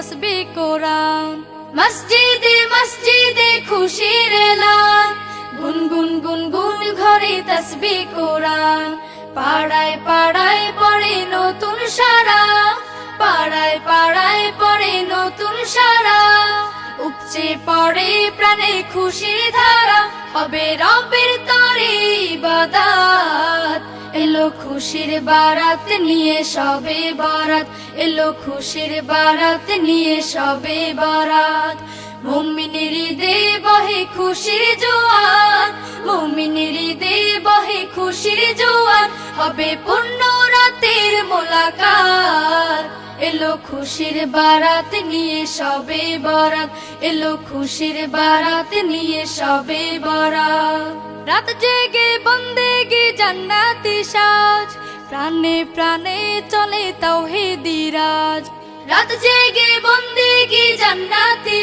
তসবি কোরআন। মসজিদে মসজিদে খুশির এলা গুনগুন গুনগুন ঘরে তসবি কোরআন। পাড়ায় পাড়ায় পড়ে নতুন সারা। পাড়ায় পাড়ায় পড়ে নতুন সারা। উপচে পড়ে প্রাণে খুশির ধারা। হবে রবের তরে বাদাত এলো খুশির বারাত নিয়ে সবে বারাত। এলো খুশির বারাত নিয়ে সবে বারাত। মুমিনের দে বহে খুশির জোয়ান মুমিনের দে বহে খুশির জোয়ান হবে পূর্ণ রাতের মোলাকাত। এলো খুশির বারাত নিয়ে সবে বরাত, এলো খুশির বারাত নিয়ে সবে বরাত। রাত জেগে বন্দেগি জান্নাতি সাজ। প্রাণে প্রাণে চলে তাও হে দিরাজ রাত জেগে বন্দেগি জান্নাতি